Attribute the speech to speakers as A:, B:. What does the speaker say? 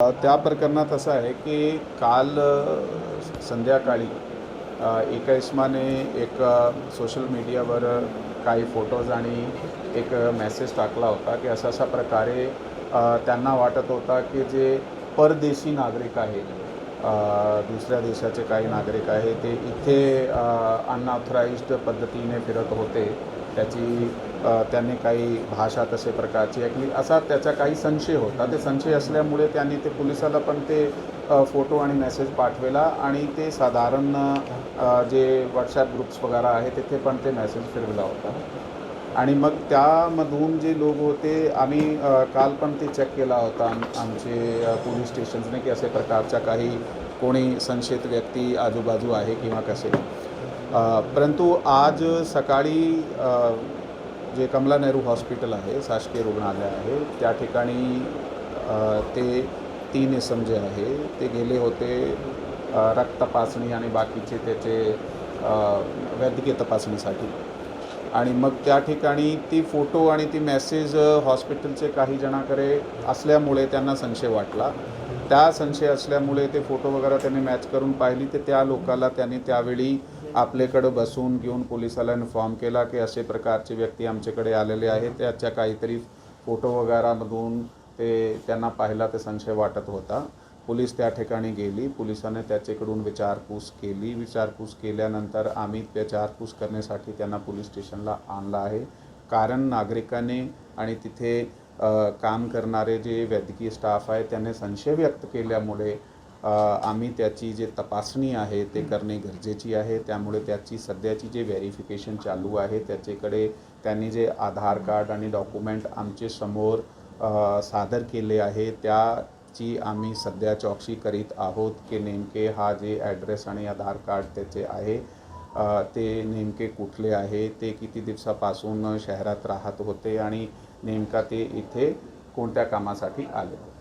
A: त्या प्रकरणात असं आहे की काल संध्याकाळी एका इस्माने एक सोशल मीडियावर काही फोटोज आणि एक मेसेज टाकला होता की असा अशा प्रकारे त्यांना वाटत होता की जे परदेशी नागरिक आहेत दुसऱ्या देशाचे काही नागरिक आहे ते इथे अनऑथराईज्ड पद्धतीने फिरत होते. त्याची त्यांनी काही भाषा तसे प्रकारची ऐकली. असा त्याचा काही संशय होता. ते संशय असल्यामुळे त्यांनी ते पोलिसाला पण ते फोटो आणि मेसेज पाठवेला आणि ते साधारण जे व्हॉट्सॲप ग्रुप्स वगैरे आहे तिथे पण ते मेसेज फिरवला होता. आणि मग त्यामधून जे लोक होते आम्ही काल पण ते चेक केला होता आम आमचे पोलीस स्टेशन्सने की असे प्रकारच्या काही कोणी संशयित व्यक्ती आजूबाजू आहे किंवा कसे. परंतु आज सकाळी जे कमला नेहरू हॉस्पिटल आहे शासकीय रुग्णालय आहे त्या ठिकाणी ते तीन इसम जे आहे ते गेले होते रक्त तपासणी आणि बाकीचे त्याचे वैद्यकीय तपासणीसाठी. आणि मग त्या ठिकाणी ती फोटो आणि ती मेसेज हॉस्पिटलचे काही जणाकडे असल्यामुळे त्यांना संशय वाटला. त्या संशय असल्यामुळे ते फोटो वगैरे त्यांनी मॅच करून पाहिली. तर त्या लोकाला त्यांनी त्यावेळी आपल्याकडं बसून घेऊन पोलिसाला इन्फॉर्म केला की असे प्रकारचे व्यक्ती आमच्याकडे आलेले आहेत. त्याच्या काहीतरी फोटो वगैरेमधून ते त्यांना पाहिला ते संशय वाटत होता. पोलीस त्या ठिकाणी गेली. पोलिसाने त्याच्याकडून विचारपूस केली. विचारपूस केल्यानंतर आम्ही विचारपूस करण्यासाठी त्यांना पोलीस स्टेशनला आणलं आहे. कारण नागरिकाने आणि तिथे काम करणारे जे वैद्यकीय स्टाफ आहे त्याने संशय व्यक्त केल्यामुळे आम्ही त्याची जे तपासणी आहे ते करणे गरजेची आहे. त्यामुळे त्याची सध्याची जे व्हेरिफिकेशन चालू आहे त्याच्याकडे त्यांनी जे आधार कार्ड आणि डॉक्युमेंट आमचे समोर सादर केले आहे त्या त्याची आम्ही सध्या चौकशी करीत आहोत की नेमके हा जे ॲड्रेस आणि आधार कार्ड त्याचे आहे ते नेमके कुठले आहे ते किती दिवसापासून शहरात राहत होते आणि नेमका ते इथे कोणत्या कामासाठी आले होते?